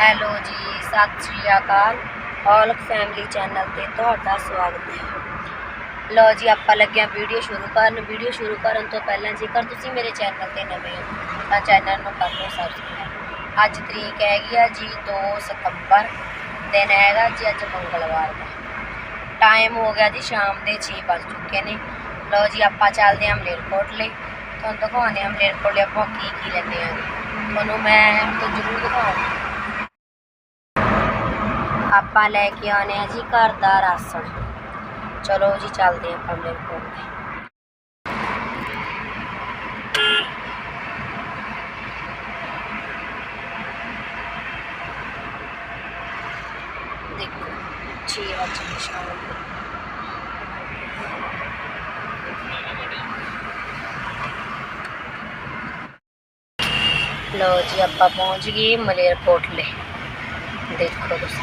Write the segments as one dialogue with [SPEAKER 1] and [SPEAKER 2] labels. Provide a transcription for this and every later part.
[SPEAKER 1] Hello ਜੀ, ਸਤਿ ਸ਼੍ਰੀ ਅਕਾਲ। ਔਲਕ ਫੈਮਿਲੀ ਚੈਨਲ ਤੇ ਤੁਹਾਡਾ ਸਵਾਗਤ ਹੈ। ਲੋ ਜੀ, ਆਪਾਂ ਲੱਗਿਆ ਵੀਡੀਓ ਸ਼ੁਰੂ ਕਰਨ। ਵੀਡੀਓ ਸ਼ੁਰੂ ਕਰਨ ਤੋਂ ਪਹਿਲਾਂ ਜੇਕਰ ਤੁਸੀਂ ਮੇਰੇ ਚੈਨਲ ਤੇ ਨਵੇਂ ਹੋ, ਤਾਂ ਚੈਨਲ ਨੂੰ ਕਰ ਲਓ ਸਬਸਕ੍ਰਾਈਬ ਅੱਜ ਤਰੀਕ ਹੈਗੀ ਆ ਜੀ 2 ਸਤੰਬਰ। ਦਿਨ ਹੈਗਾ ਜੀ, ਅੱਜ ਮੰਗਲਵਾਰ ਦਾ। ਟਾਈਮ ਹੋ ਗਿਆ ਜੀ, ਸ਼ਾਮ ਦੇ 6 ਵੱਜ ਚੁੱਕੇ ਨੇ। ਲੋ ਜੀ, ਆਪਾਂ ਚੱਲਦੇ ਹਾਂ ਮਲੇਰਕੋਟਲੇ ਤੁਹਾਨੂੰ ਦਿਖਾਉਂਦੇ ਹਾਂ ਮਲੇਰਕੋਟਲੇ ਆਪਾਂ ਕੀ ਕੀ ਲੈਂਦੇ ਹਾਂ। ਤੁਹਾਨੂੰ ਮੈਂ ਤਾਂ ਜ਼ਰੂਰ ਦਿਖਾਉਂਗੀ। ਆਪਾਂ ਲੈ ਕੇ ਆਉਣੇ ਆ ਜੀ ਘਰ ਦਾ ਰਾਸ਼ਨ। ਚਲੋ ਜੀ, ਚੱਲਦੇ ਆਪਾਂ ਮੇਰੇ ਕੋਲ। ਦੇਖੋ 6 ਵਜੇ ਸ਼ਾਮ ਨੂੰ। ਲੋ ਜੀ, ਆਪਾਂ ਪਹੁੰਚ ਗਏ ਮਲੇਰਕੋਟਲੇ ਦੇਖੋ ਤੁਸੀਂ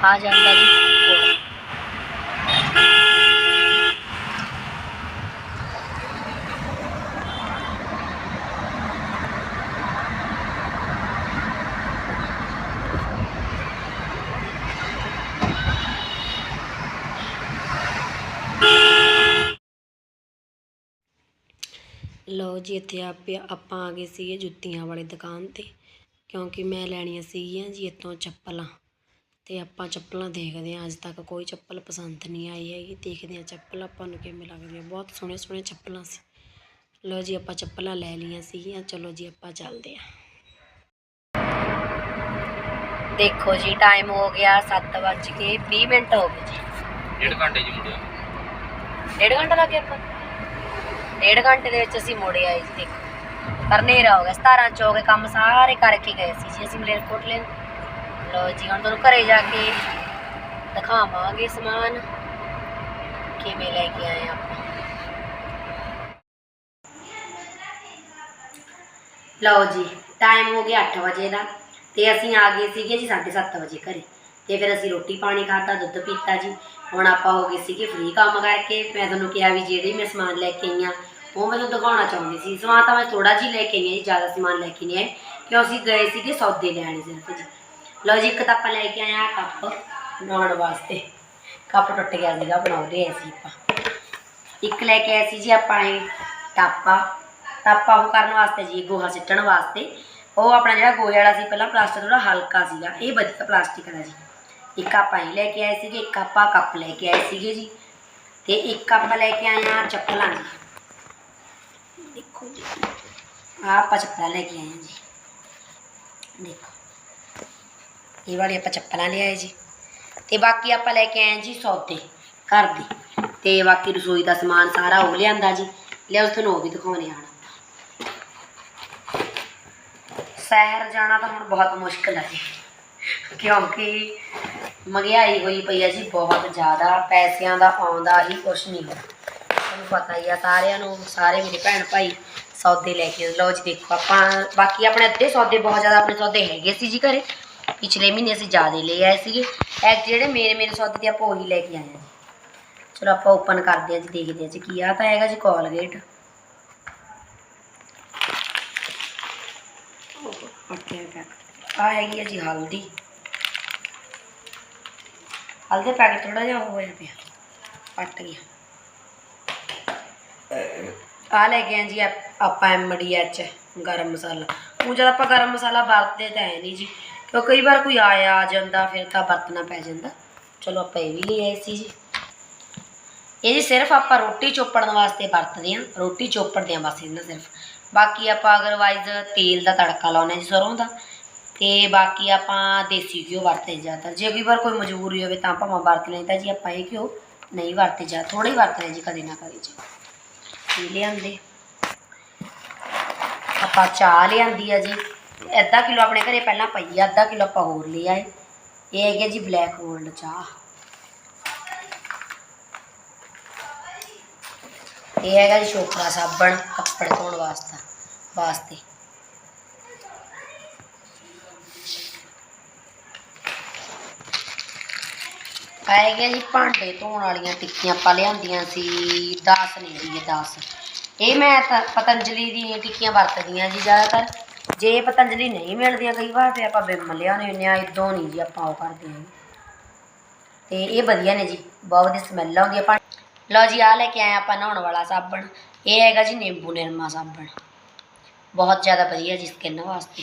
[SPEAKER 1] ਆ ਜਾਂਦਾ ਜੀ ਘੋੜਾ ਲਓ ਜੀ ਇੱਥੇ ਆਪੇ ਆਪਾਂ ਆ ਗਏ ਸੀਗੇ ਜੁੱਤੀਆਂ ਵਾਲੀ ਦੁਕਾਨ ਤੇ ਕਿਉਂਕਿ ਮੈਂ ਲੈਣੀਆਂ ਸੀਗੀਆਂ ਜੀ ਇੱਥੋਂ ਚੱਪਲਾਂ ਤੇ ਆਪਾਂ ਚੱਪਲਾਂ ਦੇਖਦੇ ਹਾਂ ਅੱਜ ਤੱਕ ਕੋਈ ਚੱਪਲ ਪਸੰਦ ਨਹੀਂ ਆਈ ਹੈਗੀ ਦੇਖਦੇ ਹਾਂ ਚੱਪਲ ਆਪਾਂ ਨੂੰ ਕਿਵੇਂ ਲੱਗਦੀ ਹੈ ਬਹੁਤ ਸੋਹਣੇ ਸੋਹਣੇ ਚੱਪਲਾਂ ਸੀ ਲਓ ਜੀ ਆਪਾਂ ਚੱਪਲਾਂ ਲੈ ਲਈਆਂ ਸੀਗੀਆਂ ਚਲੋ ਜੀ ਆਪਾਂ ਚੱਲਦੇ ਹਾਂ ਦੇਖੋ ਜੀ ਟਾਈਮ ਹੋ ਗਿਆ 7 ਵੱਜ ਕੇ 20 ਮਿੰਟ ਹੋ ਗਏ ਜੀ
[SPEAKER 2] ਡੇਢ ਘੰਟੇ ਜੀ ਮੁੰਡਿਆ
[SPEAKER 1] ਡੇਢ ਘੰਟਾ ਲੱਗ ਗਿਆ ਆਪਾਂ ਡੇਢ ਘੰਟੇ ਦੇ ਵਿੱਚ ਅਸੀਂ ਮੁੜੇ ਆਏ ਜੀ ਦੇਖੋ। ਪਰ ਹਨੇਰਾ ਹੋ ਗਿਆ 17 ਚੋ ਕੰਮ ਸਾਰੇ ਕਰਕੇ ਗਏ ਸੀ ਜੀ ਅਸੀਂ ਮਲੇਰਕੋਟਲੇ ਲੋ ਜੀ, ਹੁਣ ਤੁਹਾਨੂੰ ਘਰੇ ਜਾ ਕੇ ਦਿਖਾਵਾਂਗੇ ਸਮਾਨ। ਕਿਵੇਂ ਲੈ ਕੇ ਆਏ ਆਪਾਂ। ਲਓ ਜੀ ਟਾਈਮ ਹੋ ਗਿਆ 8 ਵਜੇ ਦਾ ਤੇ ਅਸੀਂ ਆ ਗਏ ਸੀਗੇ ਜੀ 7:30 ਵਜੇ ਘਰੇ। ਤੇ ਫਿਰ ਅਸੀਂ ਰੋਟੀ ਪਾਣੀ ਖਾਤਾ ਦੁੱਧ ਪੀਤਾ ਜੀ। ਹੁਣ ਆਪਾਂ ਹੋ ਗਏ ਸੀਗੇ ਫ੍ਰੀ ਕੰਮ ਕਰਕੇ। ਮੈਂ ਤੁਹਾਨੂੰ ਕਿਹਾ ਵੀ ਜਿਹੜੇ ਮੈਂ ਸਮਾਨ ਲੈ ਕੇ ਆਈ ਹਾਂ, ਉਹ ਮੈਂ ਤੁਹਾਨੂੰ ਦਿਖਾਉਣਾ ਚਾਹੁੰਦੀ ਸੀ। ਸਮਾਨ ਤਾਂ ਮੈਂ ਥੋੜਾ ਜਿਹਾ ਲੈ ਕੇ ਆਈ ਹਾਂ ਜੀ, ਜ਼ਿਆਦਾ ਸਮਾਨ ਲੈ ਕੇ ਨਹੀਂ ਆਏ ਕਿਉਂ ਅਸੀਂ ਗਏ ਸੀਗੇ ਸੌਦੇ ਲੈਣ ਸਿਰਫ ਜੀ। ਲਓ ਜੀ, ਇੱਕ ਤਾਂ ਆਪਾਂ ਲੈ ਕੇ ਆਏ ਆ ਕੱਪ ਬਣਾਉਣ ਵਾਸਤੇ। ਕੱਪ ਟੁੱਟ ਗਿਆ ਸੀਗਾ, ਬਣਾਉਂਦੇ ਐ ਸੀ ਆਪਾਂ। ਇੱਕ ਲੈ ਕੇ ਆਏ ਸੀ ਜੀ ਆਪਾਂ ਇਹ ਟਾਪਾ। ਟਾਪਾ ਉਹ ਕਰਨ ਵਾਸਤੇ ਜੀ, ਗੋਹਾ ਸਿੱਟਣ ਵਾਸਤੇ। ਉਹ ਆਪਣਾ ਜਿਹੜਾ ਗੋਹੇ ਵਾਲਾ ਸੀ, ਪਹਿਲਾਂ ਪਲਾਸਟਿਕ ਥੋੜਾ ਹਲਕਾ ਸੀਗਾ। ਇਹ ਵਧੀਆ ਪਲਾਸਟਿਕ ਦਾ ਜੀ। ਇੱਕ ਆਪਾਂ ਇਹ ਲੈ ਕੇ ਆਏ ਸੀਗੇ ਇੱਕ ਆਪਾਂ ਕੱਪ ਲੈ ਕੇ ਆਏ ਸੀਗੇ ਜੀ। ਤੇ ਇੱਕ ਆਪਾਂ ਲੈ ਕੇ ਆਏ ਆ ਚੱਪਲਾਂ ਜੀ। ਦੇਖੋ ਜੀ। ਆਹ ਆਪਾਂ ਚੱਪਲਾਂ ਲੈ ਕੇ ਆਏ ਆ ਜੀ। ਦੇਖੋ। ਇਹ ਵਾਲੀ ਆਪਾਂ ਚੱਪਲਾਂ ਲਿਆਏ ਜੀ। ਤੇ ਬਾਕੀ ਆਪਾਂ ਲੈ ਕੇ ਆਏ ਜੀ ਸੌਦੇ ਘਰ ਦੇ। ਤੇ ਬਾਕੀ ਰਸੋਈ ਦਾ ਸਮਾਨ ਸਾਰਾ ਉਹ ਲਿਆਂਦਾ ਜੀ। ਲਿਆਓ ਤੁਹਾਨੂੰ ਉਹ ਵੀ ਦਿਖਾਉਣੇ ਆਣ ਸ਼ਹਿਰ ਜਾਣਾ ਤਾਂ ਹੁਣ ਬਹੁਤ ਮੁਸ਼ਕਲ ਹੈ ਜੀ। ਕਿਉਂਕਿ ਮਹਿੰਗਾਈ ਹੋਈ ਪਈ ਹੈ ਜੀ ਬਹੁਤ ਜ਼ਿਆਦਾ ਪੈਸਿਆਂ ਦਾ ਆਉਂਦਾ ਹੀ ਕੁਛ ਨਹੀਂ। ਤੁਹਾਨੂੰ ਪਤਾ ਹੀ ਆ ਸਾਰਿਆਂ ਨੂੰ ਸਾਰੇ ਮੇਰੇ ਭੈਣ ਭਾਈ ਸੌਦੇ ਲੈ ਕੇ ਲਓ ਜੀ ਦੇਖੋ ਆਪਾਂ ਬਾਕੀ ਆਪਣੇ ਅੱਧੇ ਸੌਦੇ ਬਹੁਤ ਜ਼ਿਆਦਾ ਆਪਣੇ ਸੌਦੇ ਹੈਗੇ ਸੀ ਜੀ ਘਰੇ। ਪਿਛਲੇ ਮਹੀਨੇ ਅਸੀਂ ਜ਼ਿਆਦਾ ਲੈ ਆਏ ਸੀਗੇ। ਇਹ ਜਿਹੜੇ ਮੇਰੇ ਮੇਰੇ ਸੌਦੇ ਤੇ ਆਪਾਂ ਉਹੀ ਲੈ ਕੇ ਆਏ ਜੀ। ਚਲੋ ਆਪਾਂ ਓਪਨ ਕਰਦੇ ਹਾਂ ਜੀ ਦੇਖਦੇ ਹਾਂ ਜੀ ਕੀ ਆ ਤਾਂ ਹੈਗਾ ਜੀ ਕੋਲਗੇਟ ਆ ਹੈਗੀ ਹੈ ਜੀ ਹਲਦੀ। ਹਲਦੀ ਪੈਕਟ ਥੋੜਾ ਜਿਹਾ ਉਹ ਹੋਇਆ ਪਿਆ ਪੱਟ ਗਿਆ ਆ ਲੈ ਕੇ ਆਏ ਜੀ ਆਪ- ਆਪਾਂ ਐਮਡੀਐਚ ਗਰਮ ਮਸਾਲਾ। ਉਹ ਜਦ ਆਪਾਂ ਗਰਮ ਮਸਾਲਾ ਵਰਤਦੇ ਤਾਂ ਹੈ ਨਹੀਂ ਜੀ। ਕਿਉਂ ਕਈ ਵਾਰ ਕੋਈ ਆਇਆ ਆ ਜਾਂਦਾ, ਫਿਰ ਤਾਂ ਵਰਤਣਾ ਪੈ ਜਾਂਦਾ। ਚਲੋ ਆਪਾਂ ਇਹ ਵੀ ਲੈ ਆਏ ਸੀ ਜੀ। ਇਹ ਜੀ ਸਿਰਫ ਆਪਾਂ ਰੋਟੀ ਚੋਪੜਨ ਵਾਸਤੇ ਵਰਤਦੇ ਹਾਂ। ਰੋਟੀ ਚੋਪੜਦੇ ਹਾਂ ਬਸ ਇਹਨਾਂ ਸਿਰਫ। ਬਾਕੀ ਆਪਾਂ ਅਗਰਵਾਈਜ਼ ਤੇਲ ਦਾ ਤੜਕਾ ਲਾਉਣਾ ਹਾਂ ਜੀ ਸਰੋਂ ਦਾ। ਤੇ ਬਾਕੀ ਆਪਾਂ ਦੇਸੀ ਘਿਓ ਵਰਤੇ ਜ਼ਿਆਦਾਤਰ। ਜੇ ਕਈ ਵਾਰ ਕੋਈ ਮਜਬੂਰੀ ਹੋਵੇ ਤਾਂ ਆਪਾਂ ਵਰਤ ਲੈਂਦਾ ਜੀ ਆਪਾਂ ਇਹ ਘਿਓ ਨਹੀਂ ਵਰਤੇ ਜਾ ਥੋੜਾ ਵਰਤ ਵਰਤਦੇ ਜੀ, ਕਦੇ ਨਾ ਕਦੇ ਜੀ। ਇਹ ਲਿਆਂਦੇ। ਆਪਾਂ ਚਾਹ ਲਿਆਂਦੀ ਆ ਜੀ। ਅੱਧਾ ਕਿਲੋ ਆਪਣੇ ਘਰੇ ਪਹਿਲਾਂ ਪਈ ਆ, ਅੱਧਾ ਕਿਲੋ ਆਪਾਂ ਹੋਰ ਲਿਆ ਏ ਇਹ ਹੈਗੀ ਆ ਜੀ ਬਲੈਕ ਗੋਲਡ ਚਾਹ। ਇਹ ਹੈਗਾ ਜੀ ਸ਼ੋਕਰਾ ਸਾਬਣ ਕੱਪੜੇ ਧੋਣ ਵਾਸਤਾ ਵਾਸਤੇ। ਆਏਗਾ ਜੀ, ਭਾਂਡੇ ਧੋਣ ਵਾਲੀਆਂ ਟਿੱਕੀਆਂ ਆਪਾਂ ਲਿਆਂਦੀਆਂ ਸੀ 10 ਨੇ ਜੀ ਇਹ 10 ਇਹ ਮੈਂ ਪਤੰਜਲੀ ਦੀ ਟਿੱਕੀਆਂ ਵਰਤਦੀਆਂ ਜੀ ਜ਼ਿਆਦਾਤਰ। ਜੇ ਪਤੰਜਲੀ ਨਹੀਂ ਮਿਲਦੀਆਂ ਕਈ ਵਾਰ, ਤੇ ਆਪਾਂ ਬਿਮ ਲਿਆਉਣੇ ਹੁੰਦੇ ਆ ਇਦੋਂ ਨਹੀਂ ਜੀ ਆਪਾਂ ਉਹ ਕਰਦੇ ਹਾਂ ਤੇ ਇਹ ਵਧੀਆ ਨੇ ਜੀ, ਬਹੁਤ ਵਧੀਆ ਸਮੈਲ ਆਉਂਦੀ ਆ ਲਓ ਜੀ ਆ ਲੈ ਕੇ ਆਏ ਆਪਾਂ ਨਹਾਉਣ ਵਾਲਾ ਸਾਬਣ। ਇਹ ਹੈਗਾ ਜੀ ਨਿੰਬੂ ਨਿਰਮਾ ਸਾਬਣ। ਬਹੁਤ ਜ਼ਿਆਦਾ ਵਧੀਆ ਜੀ ਸਕਿਨ ਵਾਸਤੇ।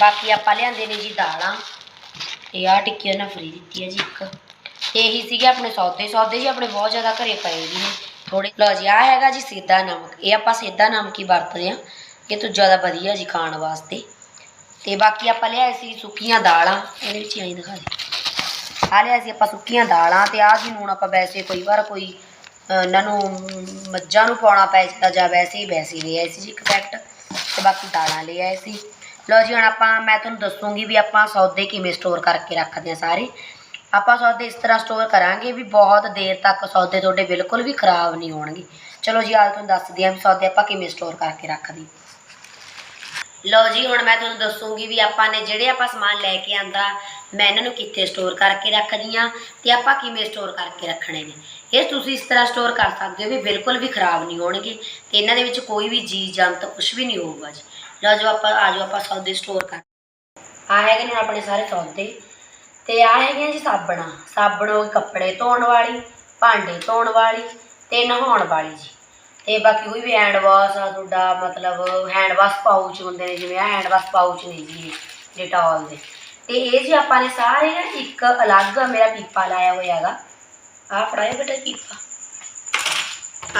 [SPEAKER 1] ਬਾਕੀ ਆਪਾਂ ਲਿਆਂਦੇ ਨੇ ਜੀ ਦਾਲਾਂ। ਤੇ ਆਹ ਟਿੱਕੀ ਉਹਨਾਂ ਫਰੀ ਦਿੱਤੀ ਹੈ ਜੀ ਇੱਕ। ਤੇ ਇਹੀ ਸੀਗੇ ਆਪਣੇ ਸੌਦੇ। ਸੌਦੇ ਜੀ ਆਪਣੇ ਬਹੁਤ ਜ਼ਿਆਦਾ ਘਰੇ ਪਏ ਵੀ ਨੇ। ਥੋੜੇ ਲਓ ਜੀ, ਆਹ ਹੈਗਾ ਜੀ ਸਿੱਧਾ ਨਮਕ। ਇਹ ਆਪਾਂ ਸੇਦਾ ਨਮਕ ਹੀ ਵਰਤਦੇ ਆ ਇਹ ਤੋਂ ਜ਼ਿਆਦਾ ਵਧੀਆ ਜੀ ਖਾਣ ਵਾਸਤੇ। ਤੇ ਬਾਕੀ ਆਪਾਂ ਲਿਆਏ ਸੀ ਸੁੱਕੀਆਂ ਦਾਲਾਂ। ਇਹਦੇ ਵਿੱਚ ਆਈ ਦਿਖਾ ਦੇ। ਆ ਲਿਆ ਸੀ ਆਪਾਂ ਸੁੱਕੀਆਂ ਦਾਲਾਂ ਤੇ ਆਹ ਜੀ ਨੂਣ ਆਪਾਂ ਵੈਸੇ ਕਈ ਵਾਰ ਕੋਈ ਇਹਨਾਂ ਨੂੰ ਮੱਝਾਂ ਨੂੰ ਪਾਉਣਾ ਪੈ ਜਾਂਦਾ ਜਾਂ ਵੈਸੇ ਹੀ ਵੈਸੇ ਹੀ ਲੈ ਆਏ ਸੀ ਜੀ ਇੱਕ ਪੈਕਟ। ਤੇ ਬਾਕੀ ਦਾਲਾਂ ਲੈ ਆਏ ਸੀ। ਲਓ ਜੀ, ਹੁਣ ਆਪਾਂ, ਮੈਂ ਤੁਹਾਨੂੰ ਦੱਸੂਗੀ ਵੀ ਆਪਾਂ ਸੌਦੇ ਕਿਵੇਂ ਸਟੋਰ ਕਰਕੇ ਰੱਖਦੇ ਆ ਸਾਰੇ। ਆਪਾਂ ਸੌਦੇ ਇਸ ਤਰ੍ਹਾਂ ਸਟੋਰ ਕਰਾਂਗੇ ਵੀ ਬਹੁਤ ਦੇਰ ਤੱਕ ਸੌਦੇ ਤੁਹਾਡੇ ਬਿਲਕੁਲ ਵੀ ਖਰਾਬ ਨਹੀਂ ਹੋਣਗੇ। ਚਲੋ ਜੀ ਅੱਜ ਤੁਹਾਨੂੰ ਦੱਸਦੀ ਹਾਂ ਵੀ ਸੌਦੇ ਆਪਾਂ ਕਿਵੇਂ ਸਟੋਰ ਕਰਕੇ ਰੱਖਦੇ ਲਓ ਜੀ, ਹੁਣ ਮੈਂ ਤੁਹਾਨੂੰ ਦੱਸੂਗੀ ਵੀ ਆਪਾਂ ਨੇ ਜਿਹੜੇ ਆਪਾਂ ਸਮਾਨ ਲੈ ਕੇ ਆਂਦਾ ਮੈਂ ਇਹਨਾਂ ਨੂੰ ਕਿੱਥੇ ਸਟੋਰ ਕਰਕੇ ਰੱਖਦੀ ਆ ਤੇ ਆਪਾਂ ਕਿਵੇਂ ਸਟੋਰ ਕਰਕੇ ਰੱਖਣੇ ਨੇ। ਇਹ ਤੁਸੀਂ ਇਸ ਤਰ੍ਹਾਂ ਸਟੋਰ ਕਰ ਸਕਦੇ ਹੋ ਵੀ ਬਿਲਕੁਲ ਵੀ ਖਰਾਬ ਨਹੀਂ ਹੋਣਗੇ ਤੇ ਇਹਨਾਂ ਦੇ ਵਿੱਚ ਕੋਈ ਵੀ ਜੀ ਜੰਤ ਕੁਝ ਵੀ ਨਹੀਂ ਹੋਊਗਾ ਜੀ। ਲਓ ਜੋ ਆਪਾਂ, ਆ ਜਾਓ ਆਪਾਂ ਸੌਦੇ ਸਟੋਰ ਕਰ। ਆ ਹੈਗੇ ਨੇ ਆਪਣੇ ਸਾਰੇ ਸੌਦੇ। ਤੇ ਆ ਹੈਗੀਆਂ ਜੀ ਸਾਬਣਾ। ਸਾਬਣ ਹੋ ਕੱਪੜੇ ਧੋਣ ਵਾਲੀ, ਭਾਂਡੇ ਧੋਣ ਵਾਲੀ ਤੇ ਨਹਾਉਣ ਵਾਲੀ ਜੀ। ਤੇ ਬਾਕੀ ਕੋਈ ਵੀ ਹੈਂਡ ਵਾਸ਼ ਆ ਤੁਹਾਡਾ, ਮਤਲਬ ਹੈਂਡ ਵਾਸ਼ ਪਾਊਚ ਹੁੰਦੇ ਨੇ, ਜਿਵੇਂ ਆ ਹੈਂਡ ਵਾਸ਼ ਪਾਊਚ ਨੇ ਜੀ ਡਿਟੋਲ ਦੇ। ਤੇ ਇਹ ਜੀ ਆਪਾਂ ਨੇ ਸਾਰੇ ਨਾ ਇੱਕ ਅਲੱਗ ਮੇਰਾ ਪੀਪਾ ਲਾਇਆ ਹੋਇਆ ਹੈਗਾ। ਆ ਫੜਾਇਆ ਬੇਟਾ ਪੀਪਾ।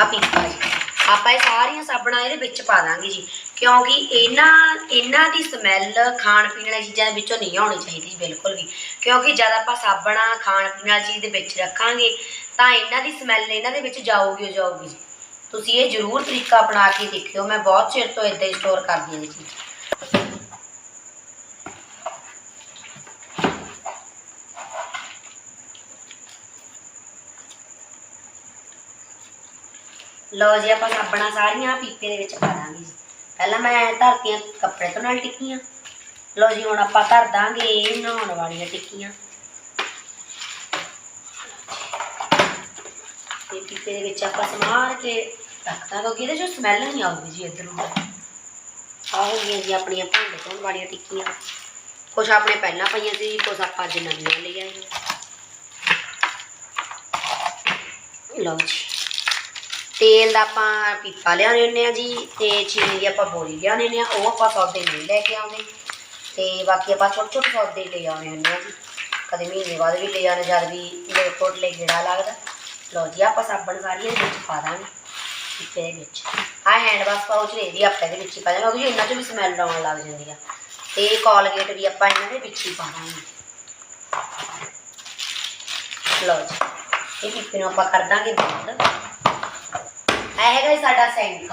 [SPEAKER 1] ਆ ਪੀਪਾ ਜੀ। ਆਪਾਂ ਇਹ ਸਾਰੀਆਂ ਸਾਬਣਾਂ ਇਹਦੇ ਵਿੱਚ ਪਾ ਦਾਂਗੇ ਜੀ। ਕਿਉਂਕਿ ਇਹਨਾਂ ਇਹਨਾਂ ਦੀ ਸਮੈਲ ਖਾਣ ਪੀਣ ਵਾਲੀਆਂ ਚੀਜ਼ਾਂ ਦੇ ਵਿੱਚੋਂ ਨਹੀਂ ਆਉਣੀ ਚਾਹੀਦੀ ਬਿਲਕੁਲ ਵੀ। ਕਿਉਂਕਿ ਜਦ ਆਪਾਂ ਸਾਬਣਾਂ ਖਾਣ ਪੀਣ ਵਾਲੀ ਚੀਜ਼ ਦੇ ਵਿੱਚ ਰੱਖਾਂਗੇ, ਤਾਂ ਇਹਨਾਂ ਦੀ ਸਮੈਲ ਇਹਨਾਂ ਦੇ ਵਿੱਚ ਜਾਊਗੀ ਓ ਜਾਊਗੀ ਜੀ। ਤੁਸੀਂ ਇਹ ਜ਼ਰੂਰ ਤਰੀਕਾ ਅਪਣਾ ਕੇ ਦੇਖਿਓ। ਮੈਂ ਬਹੁਤ ਚਿਰ ਤੋਂ ਇਦਾਂ ਹੀ ਸਟੋਰ ਕਰਦੀ ਹਾਂ ਜੀ ਲਓ ਜੀ, ਆਪਾਂ ਸਾਬਣਾ ਸਾਰੀਆਂ ਪੀਪੇ ਦੇ ਵਿੱਚ ਪਾ ਦਾਂਗੇ ਜੀ। ਪਹਿਲਾਂ ਮੈਂ ਧਰਤੀਆਂ ਕੱਪੜੇ ਤੋਂ ਨਾਲ ਟਿੱਕੀਆਂ। ਲਓ ਜੀ, ਹੁਣ ਆਪਾਂ ਧਰ ਦਾਂਗੇ ਨਹਾਉਣ ਵਾਲੀਆਂ ਟਿੱਕੀਆਂ। ਤੇ ਪੀਪੇ ਦੇ ਵਿੱਚ ਆਪਾਂ ਸਮਾਰ ਕੇ ਰੱਖਦਾ ਕਿਉਂਕਿ ਇਹਦੇ ਚੋਂ ਸਮੈਲ ਨਹੀਂ ਆਊਗੀ ਜੀ ਇੱਧਰ। ਆ ਹੋ ਗਈਆਂ ਜੀ ਆਪਣੀਆਂ ਭਾਂਡੇ ਧੋਣ ਵਾਲੀਆਂ ਟਿੱਕੀਆਂ। ਕੁਛ ਆਪਣੇ ਪਹਿਲਾਂ ਪਈਆਂ ਸੀ, ਕੁਛ ਆਪਾਂ ਅੱਜ ਨਵੀਆਂ ਲਈਆਂ ਲਓ ਜੀ। ਤੇਲ ਦਾ ਆਪਾਂ ਪੀਪਾ ਲਿਆਉਣੇ ਹੁੰਦੇ ਆ ਜੀ ਤੇ ਚੀਨੀ ਦੀ ਆਪਾਂ ਬੋਰੀ ਲਿਆਉਣੇ ਹੁੰਦੇ ਆ ਉਹ ਆਪਾਂ ਸੌਦੇ ਨਹੀਂ ਲੈ ਕੇ ਆਉਂਦੇ। ਤੇ ਬਾਕੀ ਆਪਾਂ ਛੋਟੇ ਛੋਟੇ ਸੌਦੇ ਲੈ ਆਉਣੇ ਹੁੰਦੇ ਆ ਜੀ। ਕਦੇ ਮਹੀਨੇ ਬਾਅਦ ਵੀ ਲੈ ਆਉਣੇ ਜਦ ਵੀ ਲੋਟ ਲਈ ਗੇੜਾ ਲੱਗਦਾ। ਲਓ ਜੀ, ਆਪਾਂ ਸਾਬਣ ਸਾਰੀਆਂ ਦੇ ਵਿੱਚ ਪਾ ਦਾਂਗੇ ਪੀਪੇ ਦੇ ਵਿੱਚ। ਆ ਹੈਂਡ ਵਾਸ਼ ਪਾਊਚ ਨੇ ਵੀ ਆਪਾਂ ਇਹਦੇ ਵਿੱਚ ਹੀ ਪਾ ਦਾਂਗੇ, ਕਿਉਂਕਿ ਇਹਨਾਂ 'ਚ ਵੀ ਸਮੈਲ ਆਉਣ ਲੱਗ ਜਾਂਦੀ ਆ। ਤੇ ਕੋਲਗੇਟ ਵੀ ਆਪਾਂ ਇਹਨਾਂ ਦੇ ਵਿੱਚ ਹੀ ਪਾ ਦਾਂਗੇ। ਲਓ ਜੀ, ਇਹ ਪੀਪੇ ਨੂੰ ਆਪਾਂ ਕਰ ਦਾਂਗੇ ਬੰਦ ਇਹ ਹੈਗਾ ਜੀ ਸਾਡਾ ਸੈਂਕ।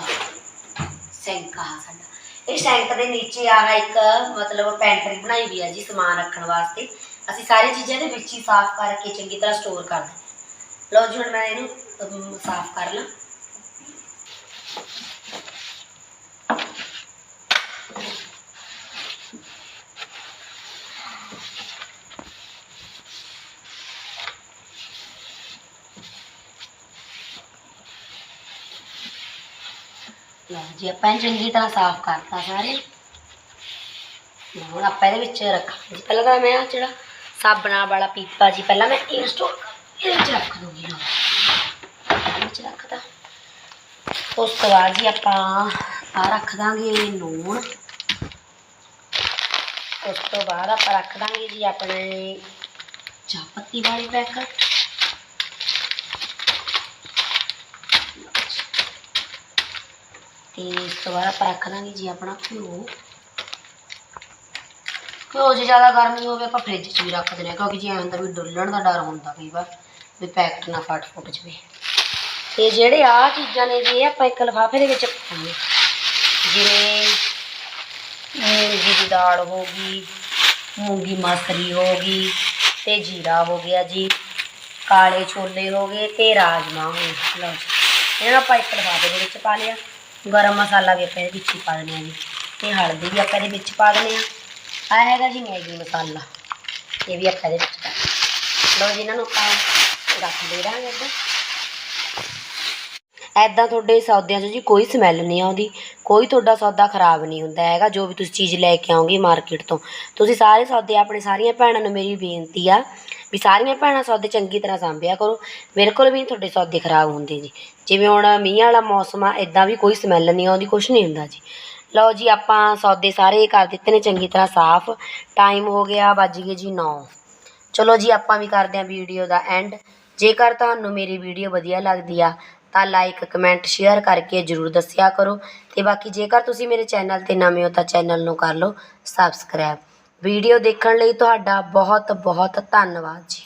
[SPEAKER 1] ਸੈਂਕ ਆ ਸਾਡਾ। ਇਹ ਸੈਂਕ ਦੇ ਨੀਚੇ ਆ ਇੱਕ, ਮਤਲਬ ਪੈਂਟਰੀ ਬਣਾਈ ਵੀ ਆ ਜੀ ਸਮਾਨ ਰੱਖਣ ਵਾਸਤੇ। ਅਸੀਂ ਸਾਰੀ ਚੀਜ਼ਾਂ ਦੇ ਵਿੱਚ ਹੀ ਸਾਫ਼ ਕਰਕੇ ਚੰਗੀ ਤਰ੍ਹਾਂ ਸਟੋਰ ਕਰਦੇ ਲਓ ਜੀ ਹੁਣ ਮੈਂ ਇਹਨੂੰ ਸਾਫ਼ ਕਰ ਲਾਂ। ਲਓ ਜੀ ਆਪਾਂ ਇਹਨੂੰ ਚੰਗੀ ਤਰ੍ਹਾਂ ਸਾਫ਼ ਕਰਤਾ ਸਾਰੇ। ਲਓ, ਹੁਣ ਆਪਾਂ ਇਹਦੇ ਵਿੱਚ ਰੱਖਾਂਗੇ। ਜੀ ਪਹਿਲਾਂ ਤਾਂ ਮੈਂ ਆਹ ਜਿਹੜਾ ਸਾਬਣਾ ਵਾਲਾ ਪੀਪਾ ਜੀ ਪਹਿਲਾਂ ਮੈਂ ਇਸ ਤੋਂ ਇਹਦੇ ਵਿੱਚ ਰੱਖ ਦੂੰਗੀ। ਨਾ ਵਿੱਚ ਰੱਖਦਾ ਉਸ ਤੋਂ ਬਾਅਦ ਜੀ ਆਪਾਂ ਆ ਰੱਖ ਦਾਂਗੇ ਲੂਣ। ਉਸ ਤੋਂ ਬਾਅਦ ਆਪਾਂ ਰੱਖ ਦਾਂਗੇ ਜੀ ਆਪਣੇ ਚਾਹ ਪੱਤੀ ਵਾਲੇ ਪੈਕਟ। ਤੇ ਇਸ ਤੋਂ ਬਾਅਦ ਆਪਾਂ ਰੱਖ ਦਾਂਗੇ ਜੀ ਆਪਣਾ ਘਿਓ। ਘਿਓ ਜੇ ਜ਼ਿਆਦਾ ਗਰਮੀ ਹੋਵੇ ਆਪਾਂ ਫ੍ਰਿਜ 'ਚ ਵੀ ਰੱਖ ਦਿੰਦੇ ਹਾਂ, ਕਿਉਂਕਿ ਜੀ ਐਂ ਹੁੰਦਾ ਵੀ ਡੁੱਲਣ ਦਾ ਡਰ ਹੁੰਦਾ ਕਈ ਵਾਰ ਵੀ ਪੈਕਟ ਨਾ ਫਟ ਫੁੱਟ ਜਵੇ। ਤੇ ਜਿਹੜੇ ਆ ਚੀਜ਼ਾਂ ਨੇ ਜੀ, ਇਹ ਆਪਾਂ ਇੱਕ ਲਫ਼ਾਫੇ ਦੇ ਵਿੱਚ ਪਾਵਾਂਗੇ। ਜਿਵੇਂ ਮੂੰਗੀ ਦੀ ਦਾਲ ਹੋ ਗਈ, ਮੂੰਗੀ ਮਸਰੀ ਹੋ ਗਈ ਤੇ ਜੀਰਾ ਹੋ ਗਿਆ ਜੀ, ਕਾਲੇ ਛੋਲੇ ਹੋ ਗਏ ਤੇ ਰਾਜਮਾ ਹੋ ਗਏ। ਲਓ ਜੀ, ਇਹਨਾਂ ਆਪਾਂ ਇੱਕ ਲਫ਼ਾਫੇ ਦੇ ਵਿੱਚ ਪਾ ਲਿਆ। ਗਰਮ ਮਸਾਲਾ ਵੀ ਆਪਾਂ ਇਹਦੇ ਵਿੱਚ ਹੀ ਪਾ ਦਿੰਦੇ ਹਾਂ ਜੀ। ਤੇ ਹਲਦੀ ਵੀ ਆਪਾਂ ਇਹਦੇ ਵਿੱਚ ਪਾ ਦਿੰਦੇ ਆ ਆ ਹੈਗਾ ਜੀ ਮੈਗੀ ਮਸਾਲਾ। ਇਹ ਵੀ ਆਪਾਂ ਇਹਦੇ ਵਿੱਚ ਪਾ ਲਓ ਜੀ, ਇਹਨਾਂ ਨੂੰ ਆਪਾਂ ਰੱਖ ਦੇ ਦਾਂਗੇ ਇੱਧਰ ਐਦਾਂ ਤੁਹਾਡੇ ਸੌਦਿਆਂ 'ਚ ਜੀ ਕੋਈ ਸਮੈਲ ਨਹੀਂ ਆਉਂਦੀ, ਕੋਈ ਤੁਹਾਡਾ ਸੌਦਾ ਖਰਾਬ ਨਹੀਂ ਹੁੰਦਾ ਹੈਗਾ, ਜੋ ਵੀ ਤੁਸੀਂ ਚੀਜ਼ ਲੈ ਕੇ ਆਓਗੇ ਮਾਰਕੀਟ ਤੋਂ। ਤੁਸੀਂ ਸਾਰੇ ਸੌਦੇ ਆਪਣੇ ਸਾਰੀਆਂ ਭੈਣਾਂ ਨੂੰ ਮੇਰੀ ਬੇਨਤੀ ਆ ਵੀ ਸਾਰੀਆਂ ਭੈਣਾਂ ਸੌਦੇ ਚੰਗੀ ਤਰ੍ਹਾਂ ਸਾਂਭਿਆ ਕਰੋ। ਬਿਲਕੁਲ ਵੀ ਨਹੀਂ ਤੁਹਾਡੇ ਸੌਦੇ ਖਰਾਬ ਹੁੰਦੇ ਜੀ। ਜਿਵੇਂ ਹੁਣ ਮੀਂਹ ਵਾਲਾ ਮੌਸਮ ਆ ਇਦਾਂ ਵੀ ਕੋਈ ਸਮੈਲ ਨਹੀਂ ਆਉਂਦੀ, ਕੁਛ ਨਹੀਂ ਹੁੰਦਾ ਜੀ। ਲਓ ਜੀ, ਆਪਾਂ ਸੌਦੇ ਸਾਰੇ ਕਰ ਦਿੱਤੇ ਨੇ ਚੰਗੀ ਤਰ੍ਹਾਂ ਸਾਫ਼। ਟਾਈਮ ਹੋ ਗਿਆ, ਵੱਜ ਗਏ ਜੀ 9 ਚਲੋ ਜੀ, ਆਪਾਂ ਵੀ ਕਰਦੇ ਹਾਂ ਵੀਡੀਓ ਦਾ ਐਂਡ ਜੇਕਰ ਤੁਹਾਨੂੰ ਮੇਰੀ ਵੀਡੀਓ ਵਧੀਆ ਲੱਗਦੀ ਆ ਤਾਂ ਲਾਈਕ ਕਮੈਂਟ ਸ਼ੇਅਰ ਕਰਕੇ ਜਰੂਰ ਦੱਸਿਆ ਕਰੋ। ਤੇ ਬਾਕੀ ਜੇਕਰ ਤੁਸੀਂ ਮੇਰੇ ਚੈਨਲ ਤੇ ਨਵੇਂ ਹੋ ਤਾਂ ਚੈਨਲ ਨੂੰ ਕਰ ਲਓ ਸਬਸਕ੍ਰਾਈਬ ਵੀਡੀਓ ਦੇਖਣ ਲਈ ਤੁਹਾਡਾ ਬਹੁਤ ਬਹੁਤ ਧੰਨਵਾਦ ਜੀ।